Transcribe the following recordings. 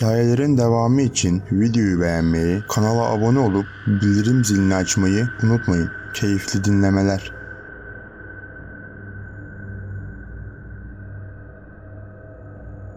Hikayelerin devamı için videoyu beğenmeyi, kanala abone olup bildirim zilini açmayı unutmayın. Keyifli dinlemeler.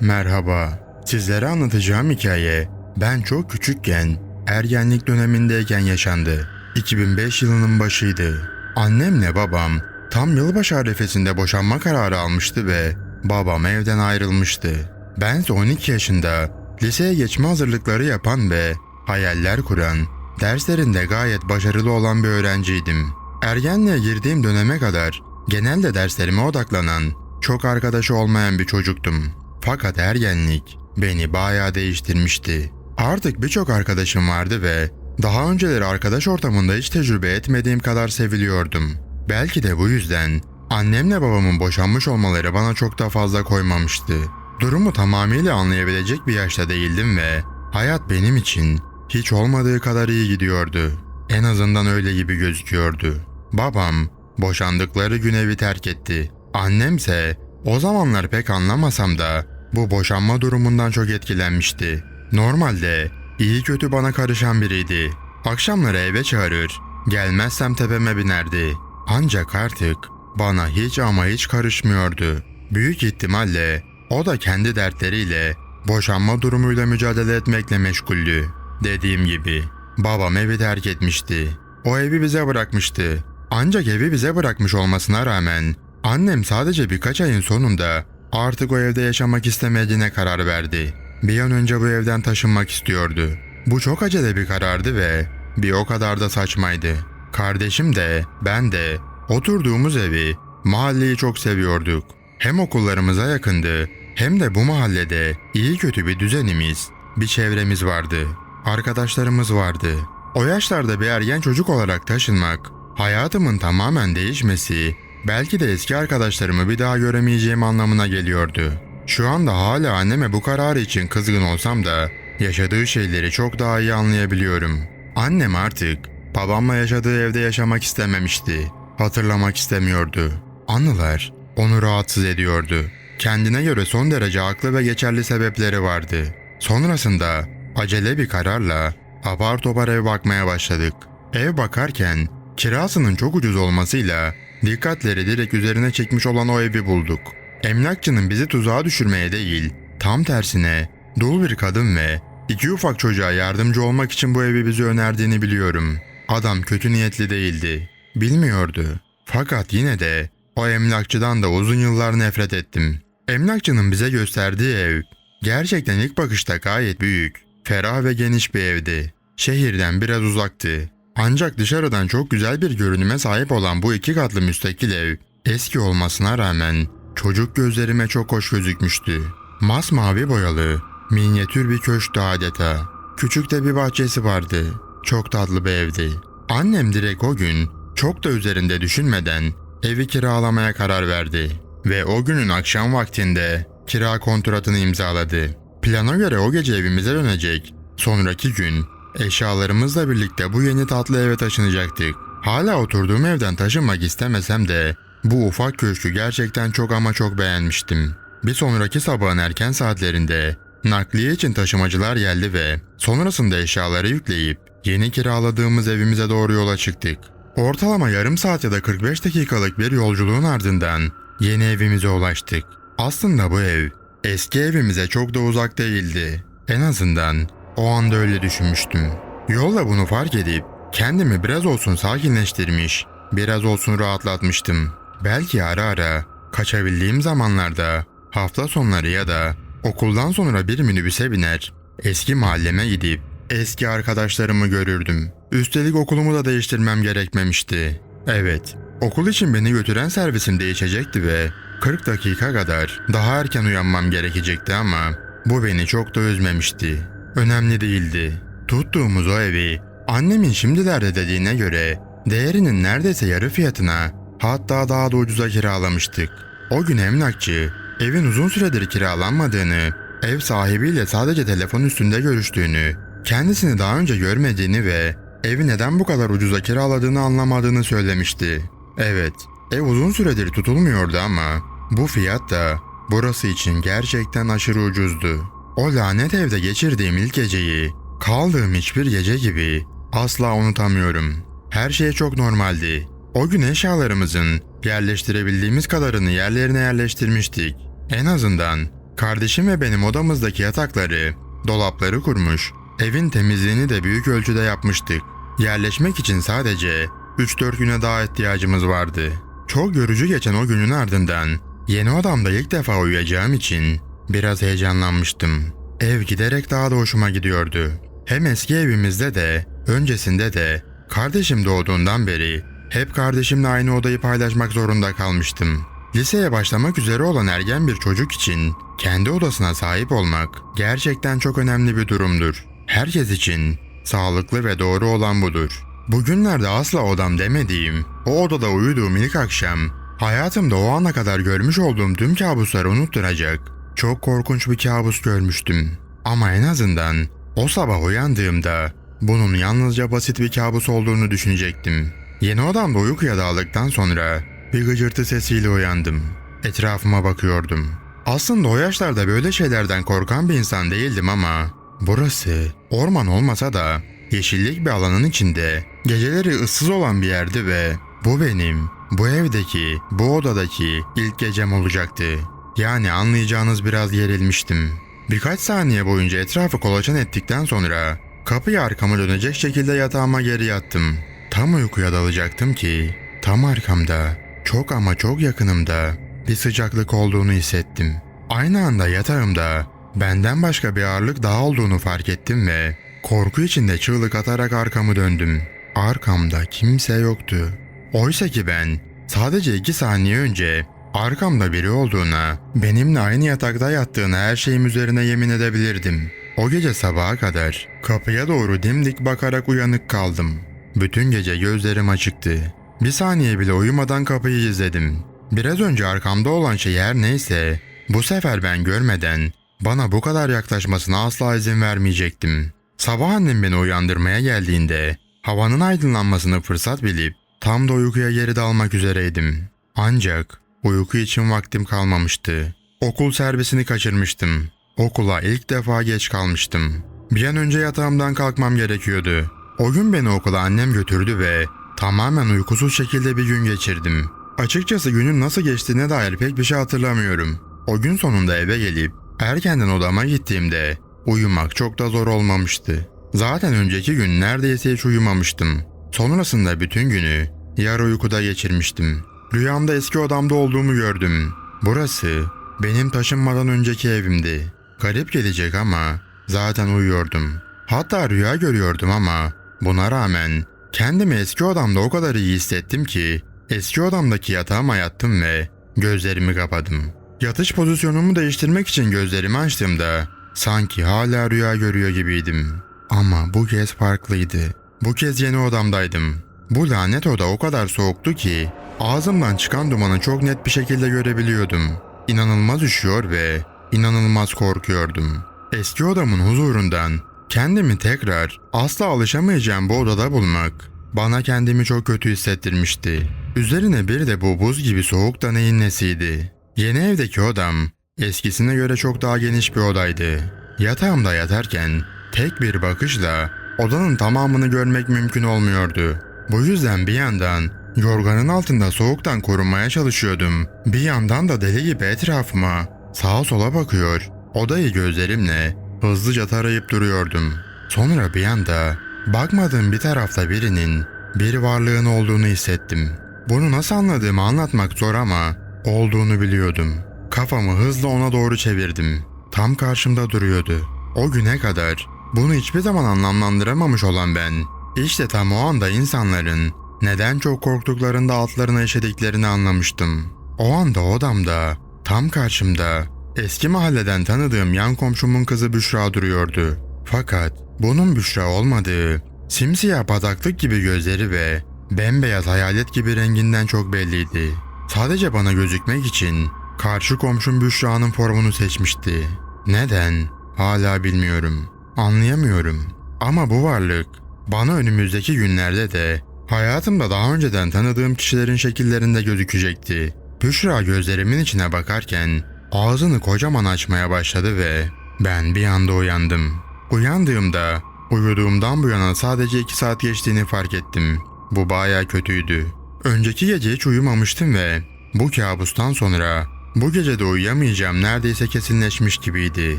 Merhaba. Sizlere anlatacağım hikaye ben çok küçükken ergenlik dönemindeyken yaşandı. 2005 yılının başıydı. Annemle babam tam yılbaşı arifesinde boşanma kararı almıştı ve babam evden ayrılmıştı. Bense 12 yaşında liseye geçme hazırlıkları yapan ve hayaller kuran, derslerinde gayet başarılı olan bir öğrenciydim. Ergenliğe girdiğim döneme kadar genelde derslerime odaklanan, çok arkadaşı olmayan bir çocuktum. Fakat ergenlik beni bayağı değiştirmişti. Artık birçok arkadaşım vardı ve daha önceleri arkadaş ortamında hiç tecrübe etmediğim kadar seviliyordum. Belki de bu yüzden annemle babamın boşanmış olmaları bana çok da fazla koymamıştı. Durumu tamamıyla anlayabilecek bir yaşta değildim ve hayat benim için hiç olmadığı kadar iyi gidiyordu. En azından öyle gibi gözüküyordu. Babam boşandıkları gün evi terk etti. Annemse o zamanlar pek anlamasam da bu boşanma durumundan çok etkilenmişti. Normalde iyi kötü bana karışan biriydi. Akşamları eve çağırır, gelmezsem tepeme binerdi. Ancak artık bana hiç ama hiç karışmıyordu. Büyük ihtimalle o da kendi dertleriyle, boşanma durumuyla mücadele etmekle meşguldü. Dediğim gibi babam evi terk etmişti. O evi bize bırakmıştı. Ancak evi bize bırakmış olmasına rağmen annem sadece birkaç ayın sonunda artık o evde yaşamak istemediğine karar verdi. Bir an önce bu evden taşınmak istiyordu. Bu çok acele bir karardı ve bir o kadar da saçmaydı. Kardeşim de ben de oturduğumuz evi, mahalleyi çok seviyorduk. Hem okullarımıza yakındı hem de bu mahallede iyi kötü bir düzenimiz, bir çevremiz vardı. Arkadaşlarımız vardı. O yaşlarda bir ergen çocuk olarak taşınmak, hayatımın tamamen değişmesi, belki de eski arkadaşlarımı bir daha göremeyeceğim anlamına geliyordu. Şu anda hala anneme bu kararı için kızgın olsam da yaşadığı şeyleri çok daha iyi anlayabiliyorum. Annem artık babamla yaşadığı evde yaşamak istememişti. Hatırlamak istemiyordu. Anılar onu rahatsız ediyordu. Kendine göre son derece haklı ve geçerli sebepleri vardı. Sonrasında acele bir kararla apar topar ev bakmaya başladık. Ev bakarken kirasının çok ucuz olmasıyla dikkatleri direkt üzerine çekmiş olan o evi bulduk. Emlakçının bizi tuzağa düşürmeye değil, tam tersine dul bir kadın ve iki ufak çocuğa yardımcı olmak için bu evi bize önerdiğini biliyorum. Adam kötü niyetli değildi. Bilmiyordu. Fakat yine de o emlakçıdan da uzun yıllar nefret ettim. Emlakçının bize gösterdiği ev gerçekten ilk bakışta gayet büyük, ferah ve geniş bir evdi. Şehirden biraz uzaktı. Ancak dışarıdan çok güzel bir görünüme sahip olan bu iki katlı müstakil ev eski olmasına rağmen çocuk gözlerime çok hoş gözükmüştü. Masmavi boyalı, minyatür bir köşktü adeta. Küçük de bir bahçesi vardı. Çok tatlı bir evdi. Annem direkt o gün çok da üzerinde düşünmeden evi kiralamaya karar verdi. Ve o günün akşam vaktinde kira kontratını imzaladı. Plana göre o gece evimize dönecek. Sonraki gün eşyalarımızla birlikte bu yeni tatlı eve taşınacaktık. Hala oturduğum evden taşınmak istemesem de bu ufak köşkü gerçekten çok ama çok beğenmiştim. Bir sonraki sabahın erken saatlerinde nakliye için taşımacılar geldi ve sonrasında eşyaları yükleyip yeni kiraladığımız evimize doğru yola çıktık. Ortalama yarım saat ya da 45 dakikalık bir yolculuğun ardından yeni evimize ulaştık. Aslında bu ev eski evimize çok da uzak değildi. En azından o anda öyle düşünmüştüm. Yolda bunu fark edip kendimi biraz olsun sakinleştirmiş, biraz olsun rahatlatmıştım. Belki ara ara kaçabildiğim zamanlarda hafta sonları ya da okuldan sonra bir minibüse biner, eski mahalleme gidip eski arkadaşlarımı görürdüm. Üstelik okulumu da değiştirmem gerekmemişti. Evet, okul için beni götüren servisim değişecekti ve 40 dakika kadar daha erken uyanmam gerekecekti ama bu beni çok da üzmemişti. Önemli değildi. Tuttuğumuz o evi annemin şimdilerde dediğine göre değerinin neredeyse yarı fiyatına hatta daha da ucuza kiralamıştık. O gün emlakçı evin uzun süredir kiralanmadığını, ev sahibiyle sadece telefon üstünde görüştüğünü, kendisini daha önce görmediğini ve evi neden bu kadar ucuza kiraladığını anlamadığını söylemişti. Evet, ev uzun süredir tutulmuyordu ama bu fiyat da burası için gerçekten aşırı ucuzdu. O lanet evde geçirdiğim ilk geceyi, kaldığım hiçbir gece gibi asla unutamıyorum. Her şey çok normaldi. O gün eşyalarımızın yerleştirebildiğimiz kadarını yerlerine yerleştirmiştik. En azından kardeşim ve benim odamızdaki yatakları, dolapları kurmuş, evin temizliğini de büyük ölçüde yapmıştık. Yerleşmek için sadece 3-4 güne daha ihtiyacımız vardı. Çok yorucu geçen o günün ardından yeni odamda ilk defa uyuyacağım için biraz heyecanlanmıştım. Ev giderek daha da hoşuma gidiyordu. Hem eski evimizde de, öncesinde de kardeşim doğduğundan beri hep kardeşimle aynı odayı paylaşmak zorunda kalmıştım. Liseye başlamak üzere olan ergen bir çocuk için kendi odasına sahip olmak gerçekten çok önemli bir durumdur. Herkes için sağlıklı ve doğru olan budur. Bugünlerde asla odam demediğim, o odada uyuduğum ilk akşam, hayatımda o ana kadar görmüş olduğum tüm kabusları unutturacak, çok korkunç bir kabus görmüştüm. Ama en azından o sabah uyandığımda bunun yalnızca basit bir kabus olduğunu düşünecektim. Yeni odamda uykuya daldıktan sonra bir gıcırtı sesiyle uyandım. Etrafıma bakıyordum. Aslında o yaşlarda böyle şeylerden korkan bir insan değildim ama burası orman olmasa da yeşillik bir alanın içinde geceleri ıssız olan bir yerdi ve bu benim bu evdeki bu odadaki ilk gecem olacaktı. Yani anlayacağınız biraz gerilmiştim. Birkaç saniye boyunca etrafı kolaçan ettikten sonra kapıyı arkama dönecek şekilde yatağıma geri yattım. Tam uykuya dalacaktım ki tam arkamda çok ama çok yakınımda bir sıcaklık olduğunu hissettim. Aynı anda yatağımda benden başka bir ağırlık daha olduğunu fark ettim ve korku içinde çığlık atarak arkamı döndüm. Arkamda kimse yoktu. Oysa ki ben sadece iki saniye önce arkamda biri olduğuna, benimle aynı yatakta yattığına her şeyim üzerine yemin edebilirdim. O gece sabaha kadar kapıya doğru dimdik bakarak uyanık kaldım. Bütün gece gözlerim açıktı. Bir saniye bile uyumadan kapıyı izledim. Biraz önce arkamda olan şey her neyse, bu sefer ben görmeden bana bu kadar yaklaşmasına asla izin vermeyecektim. Sabah annem beni uyandırmaya geldiğinde havanın aydınlanmasını fırsat bilip tam da uykuya geri dalmak üzereydim. Ancak uyku için vaktim kalmamıştı. Okul servisini kaçırmıştım. Okula ilk defa geç kalmıştım. Bir an önce yatağımdan kalkmam gerekiyordu. O gün beni okula annem götürdü ve tamamen uykusuz şekilde bir gün geçirdim. Açıkçası günün nasıl geçtiğine dair pek bir şey hatırlamıyorum. O gün sonunda eve gelip erkenden odama gittiğimde uyumak çok da zor olmamıştı. Zaten önceki gün neredeyse hiç uyumamıştım. Sonrasında bütün günü yarı uykuda geçirmiştim. Rüyamda eski odamda olduğumu gördüm. Burası benim taşınmadan önceki evimdi. Garip gelecek ama zaten uyuyordum. Hatta rüya görüyordum ama buna rağmen kendimi eski odamda o kadar iyi hissettim ki eski odamdaki yatağıma yattım ve gözlerimi kapadım. Yatış pozisyonumu değiştirmek için gözlerimi açtığımda sanki hala rüya görüyor gibiydim. Ama bu kez farklıydı. Bu kez yeni odamdaydım. Bu lanet oda o kadar soğuktu ki ağzımdan çıkan dumanı çok net bir şekilde görebiliyordum. İnanılmaz üşüyor ve inanılmaz korkuyordum. Eski odamın huzurundan kendimi tekrar asla alışamayacağım bu odada bulmak bana kendimi çok kötü hissettirmişti. Üzerine bir de bu buz gibi soğuk da neyin nesiydi. Yeni evdeki odam eskisine göre çok daha geniş bir odaydı. Yatağımda yatarken tek bir bakışla odanın tamamını görmek mümkün olmuyordu. Bu yüzden bir yandan yorganın altında soğuktan korunmaya çalışıyordum. Bir yandan da deli gibi etrafıma sağa sola bakıyor. Odayı gözlerimle hızlıca tarayıp duruyordum. Sonra bir anda bakmadığım bir tarafta birinin bir varlığın olduğunu hissettim. Bunu nasıl anladığımı anlatmak zor ama olduğunu biliyordum. Kafamı hızla ona doğru çevirdim. Tam karşımda duruyordu. O güne kadar bunu hiçbir zaman anlamlandıramamış olan ben, işte tam o anda insanların neden çok korktuklarında altlarına işediklerini anlamıştım. O anda odamda, tam karşımda eski mahalleden tanıdığım yan komşumun kızı Büşra duruyordu. Fakat bunun Büşra olmadığı, simsiyah badaklık gibi gözleri ve bembeyaz hayalet gibi renginden çok belliydi. Sadece bana gözükmek için karşı komşum Büşra'nın formunu seçmişti. Neden? Hala bilmiyorum. Anlayamıyorum. Ama bu varlık bana önümüzdeki günlerde de hayatımda daha önceden tanıdığım kişilerin şekillerinde gözükecekti. Büşra gözlerimin içine bakarken ağzını kocaman açmaya başladı ve Ben bir anda uyandım. Uyandığımda uyuduğumdan bu yana sadece 2 saat geçtiğini fark ettim. Bu baya kötüydü. Önceki gece hiç uyumamıştım ve bu kabustan sonra bu gece de uyuyamayacağım neredeyse kesinleşmiş gibiydi.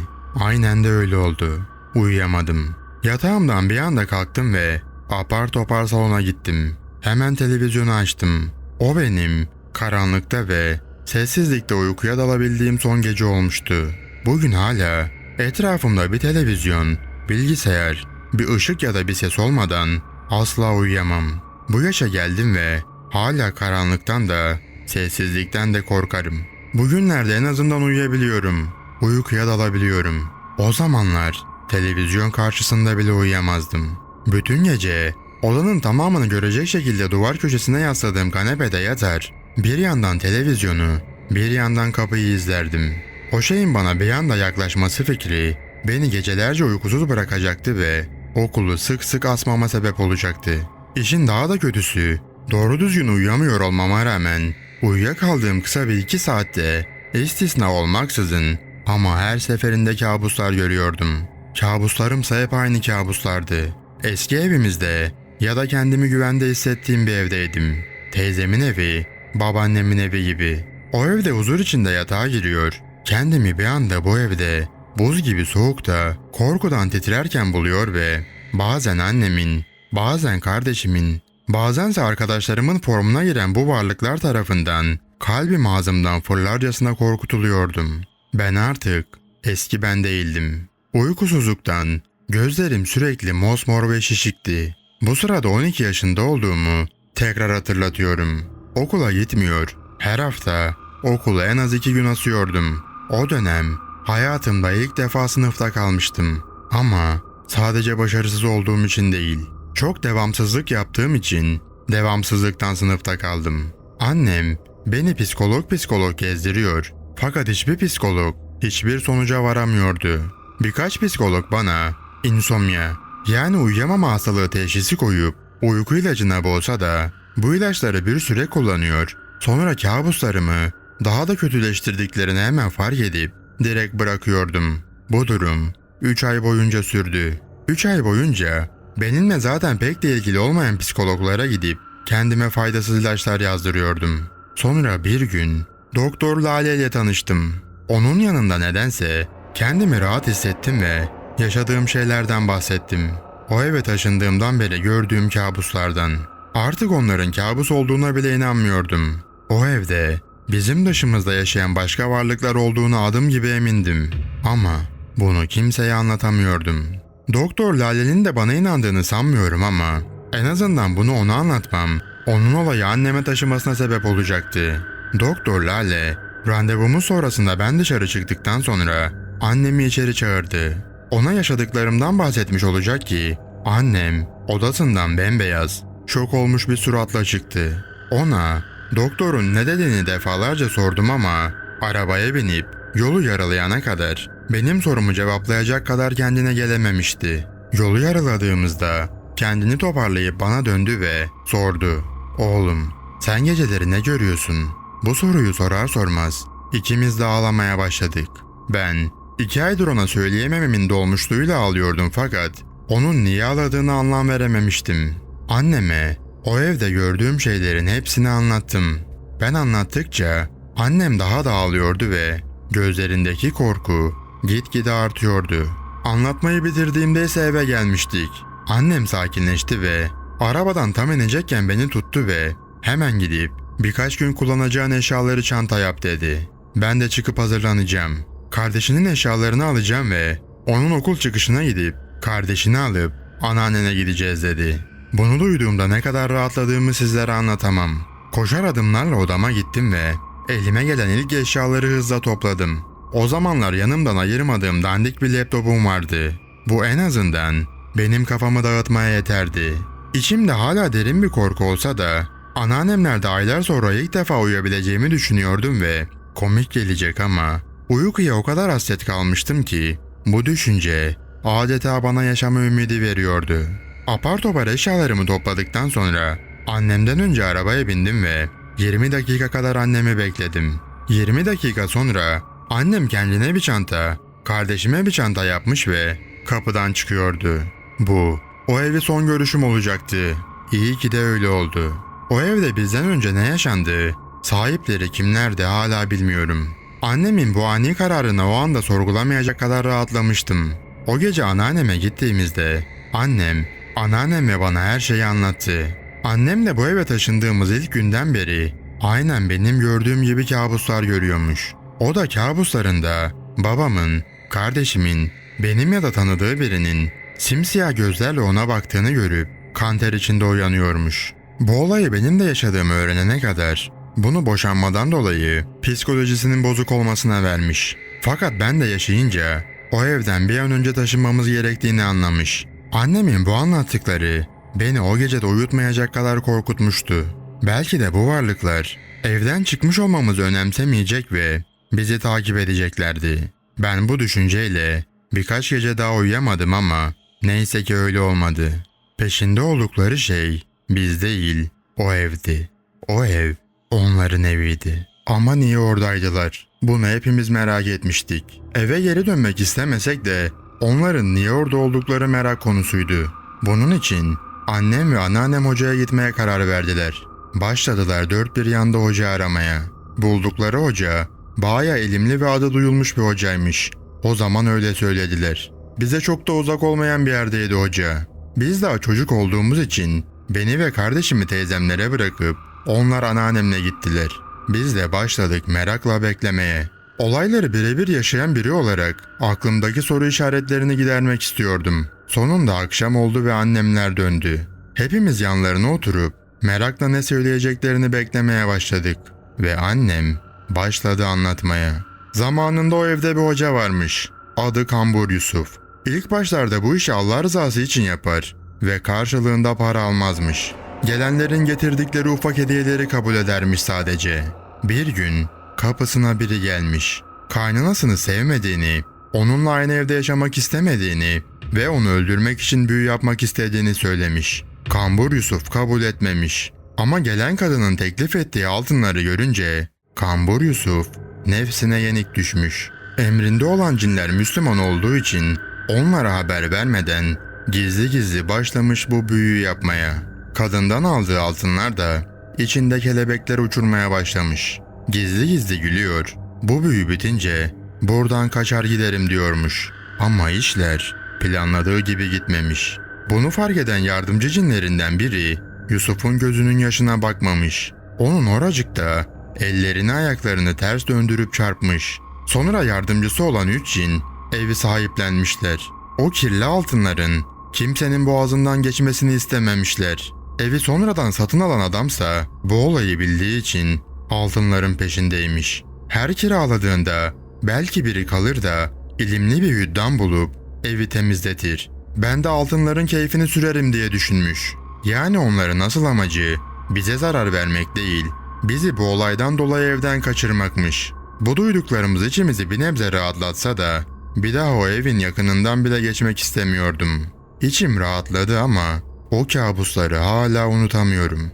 Aynen de öyle oldu. Uyuyamadım. Yatağımdan bir anda kalktım ve apar topar salona gittim. Hemen televizyonu açtım. O benim karanlıkta ve sessizlikte uykuya dalabildiğim son gece olmuştu. Bugün hala etrafımda bir televizyon, bilgisayar, bir ışık ya da bir ses olmadan asla uyuyamam. Bu yaşa geldim ve hala karanlıktan da sessizlikten de korkarım. Bugünlerde en azından uyuyabiliyorum. Uykuya dalabiliyorum. O zamanlar televizyon karşısında bile uyuyamazdım. Bütün gece odanın tamamını görecek şekilde duvar köşesine yasladığım kanepede yatar. Bir yandan televizyonu, bir yandan kapıyı izlerdim. O şeyin bana bir anda yaklaşması fikri beni gecelerce uykusuz bırakacaktı ve okulu sık sık asmama sebep olacaktı. İşin daha da kötüsü, doğru düzgün uyuyamıyor olmama rağmen uyuyakaldığım kısa bir iki saatte istisna olmaksızın ama her seferinde kabuslar görüyordum. Kabuslarımsa hep aynı kabuslardı. Eski evimizde ya da kendimi güvende hissettiğim bir evdeydim. Teyzemin evi, babaannemin evi gibi. O evde huzur içinde yatağa giriyor. Kendimi bir anda bu evde buz gibi soğukta korkudan titrerken buluyor ve bazen annemin, bazen kardeşimin, bazense arkadaşlarımın formuna giren bu varlıklar tarafından kalbim ağzımdan fırlarcasına korkutuluyordum. Ben artık eski ben değildim. Uykusuzluktan gözlerim sürekli mosmor ve şişikti. Bu sırada 12 yaşında olduğumu tekrar hatırlatıyorum. Okula gitmiyor. Her hafta okula en az iki gün asıyordum. O dönem hayatımda ilk defa sınıfta kalmıştım. Ama sadece başarısız olduğum için değil. Çok devamsızlık yaptığım için devamsızlıktan sınıfta kaldım. Annem beni psikolog psikolog gezdiriyor. Fakat hiçbir psikolog hiçbir sonuca varamıyordu. Birkaç psikolog bana insomnia yani uyuyamama hastalığı teşhisi koyup uyku ilacına boğsa da bu ilaçları bir süre kullanıyor. Sonra kabuslarımı daha da kötüleştirdiklerini hemen fark edip direkt bırakıyordum. Bu durum 3 ay boyunca sürdü. 3 ay boyunca benimle zaten pek de ilgili olmayan psikologlara gidip kendime faydasız ilaçlar yazdırıyordum. Sonra bir gün Doktor Lale ile tanıştım. Onun yanında nedense kendimi rahat hissettim ve yaşadığım şeylerden bahsettim. O eve taşındığımdan beri gördüğüm kabuslardan. Artık onların kabus olduğuna bile inanmıyordum. O evde bizim dışımızda yaşayan başka varlıklar olduğunu adım gibi emindim. Ama bunu kimseye anlatamıyordum. Doktor Lale'nin de bana inandığını sanmıyorum ama en azından bunu ona anlatmam onun olayı anneme taşımasına sebep olacaktı. Doktor Lale randevumuz sonrasında ben dışarı çıktıktan sonra annemi içeri çağırdı. Ona yaşadıklarımdan bahsetmiş olacak ki annem odasından bembeyaz, şok olmuş bir suratla çıktı. Ona doktorun ne dediğini defalarca sordum ama arabaya binip yolu yaralayana kadar benim sorumu cevaplayacak kadar kendine gelememişti. Yolu yaraladığımızda kendini toparlayıp bana döndü ve sordu. Oğlum sen geceleri ne görüyorsun? Bu soruyu sorar sormaz ikimiz de ağlamaya başladık. Ben iki aydır ona söyleyemememin dolmuşluğuyla ağlıyordum fakat onun niye ağladığını anlam verememiştim. Anneme o evde gördüğüm şeylerin hepsini anlattım. Ben anlattıkça annem daha da ağlıyordu ve gözlerindeki korku gitgide artıyordu. Anlatmayı bitirdiğimde ise eve gelmiştik. Annem sakinleşti ve arabadan tam inecekken beni tuttu ve hemen gidip birkaç gün kullanacağın eşyaları çanta yap dedi. Ben de çıkıp hazırlanacağım. Kardeşinin eşyalarını alacağım ve onun okul çıkışına gidip kardeşini alıp anneannene gideceğiz dedi. Bunu duyduğumda ne kadar rahatladığımı sizlere anlatamam. Koşar adımlarla odama gittim ve elime gelen ilk eşyaları hızla topladım. O zamanlar yanımdan ayırmadığım dandik bir laptopum vardı. Bu en azından benim kafamı dağıtmaya yeterdi. İçimde hala derin bir korku olsa da anneannemlerde aylar sonra ilk defa uyuyabileceğimi düşünüyordum ve komik gelecek ama uykuya o kadar hasret kalmıştım ki bu düşünce adeta bana yaşama ümidi veriyordu. Apar topar eşyalarımı topladıktan sonra annemden önce arabaya bindim ve 20 dakika kadar annemi bekledim. 20 dakika sonra annem kendine bir çanta, kardeşime bir çanta yapmış ve kapıdan çıkıyordu. Bu, o evi son görüşüm olacaktı. İyi ki de öyle oldu. O evde bizden önce ne yaşandı? Sahipleri kimlerdi hala bilmiyorum. Annemin bu ani kararını o anda sorgulamayacak kadar rahatlamıştım. O gece anneanneme gittiğimizde annem, anneanneme bana her şeyi anlattı. Annem de bu eve taşındığımız ilk günden beri aynen benim gördüğüm gibi kabuslar görüyormuş. O da kabuslarında babamın, kardeşimin, benim ya da tanıdığı birinin simsiyah gözlerle ona baktığını görüp kanter içinde uyanıyormuş. Bu olayı benim de yaşadığımı öğrenene kadar bunu boşanmadan dolayı psikolojisinin bozuk olmasına vermiş. Fakat ben de yaşayınca o evden bir an önce taşınmamız gerektiğini anlamış. Annemin bu anlattıkları beni o gecede uyutmayacak kadar korkutmuştu. Belki de bu varlıklar evden çıkmış olmamızı önemsemeyecek ve bizi takip edeceklerdi. Ben bu düşünceyle birkaç gece daha uyuyamadım ama neyse ki öyle olmadı. Peşinde oldukları şey biz değil, o evdi. O ev onların eviydi. Ama niye oradaydılar? Bunu hepimiz merak etmiştik. Eve geri dönmek istemesek de onların niye orada oldukları merak konusuydu. Bunun için annem ve anneannem hocaya gitmeye karar verdiler. Başladılar dört bir yanda hoca aramaya. Buldukları hoca baya elimli ve adı duyulmuş bir hocaymış. O zaman öyle söylediler. Bize çok da uzak olmayan bir yerdeydi hoca. Biz daha çocuk olduğumuz için beni ve kardeşimi teyzemlere bırakıp onlar anneannemle gittiler. Biz de başladık merakla beklemeye. Olayları birebir yaşayan biri olarak aklımdaki soru işaretlerini gidermek istiyordum. Sonunda akşam oldu ve annemler döndü. Hepimiz yanlarına oturup merakla ne söyleyeceklerini beklemeye başladık. Ve annem başladı anlatmaya. Zamanında o evde bir hoca varmış. Adı Kambur Yusuf. İlk başlarda bu işi Allah rızası için yapar ve karşılığında para almazmış. Gelenlerin getirdikleri ufak hediyeleri kabul edermiş sadece. Bir gün kapısına biri gelmiş. Kaynanasını sevmediğini, onunla aynı evde yaşamak istemediğini ve onu öldürmek için büyü yapmak istediğini söylemiş. Kambur Yusuf kabul etmemiş. Ama gelen kadının teklif ettiği altınları görünce Kambur Yusuf nefsine yenik düşmüş. Emrinde olan cinler Müslüman olduğu için onlara haber vermeden gizli gizli başlamış bu büyüyü yapmaya. Kadından aldığı altınlar da içinde kelebekler uçurmaya başlamış. Gizli gizli gülüyor. Bu büyü bitince buradan kaçar giderim diyormuş. Ama işler planladığı gibi gitmemiş. Bunu fark eden yardımcı cinlerinden biri Yusuf'un gözünün yaşına bakmamış. Onun oracıkta ellerini ayaklarını ters döndürüp çarpmış. Sonra yardımcısı olan üç cin evi sahiplenmişler. O kirli altınların kimsenin boğazından geçmesini istememişler. Evi sonradan satın alan adamsa bu olayı bildiği için altınların peşindeymiş. Her kiraladığında belki biri kalır da ilimli bir hüddam bulup evi temizletir. Ben de altınların keyfini sürerim diye düşünmüş. Yani onların asıl amacı bize zarar vermek değil, bizi bu olaydan dolayı evden kaçırmakmış. Bu duyduklarımız içimizi bir nebze rahatlatsa da bir daha o evin yakınından bile geçmek istemiyordum. İçim rahatladı ama o kabusları hala unutamıyorum.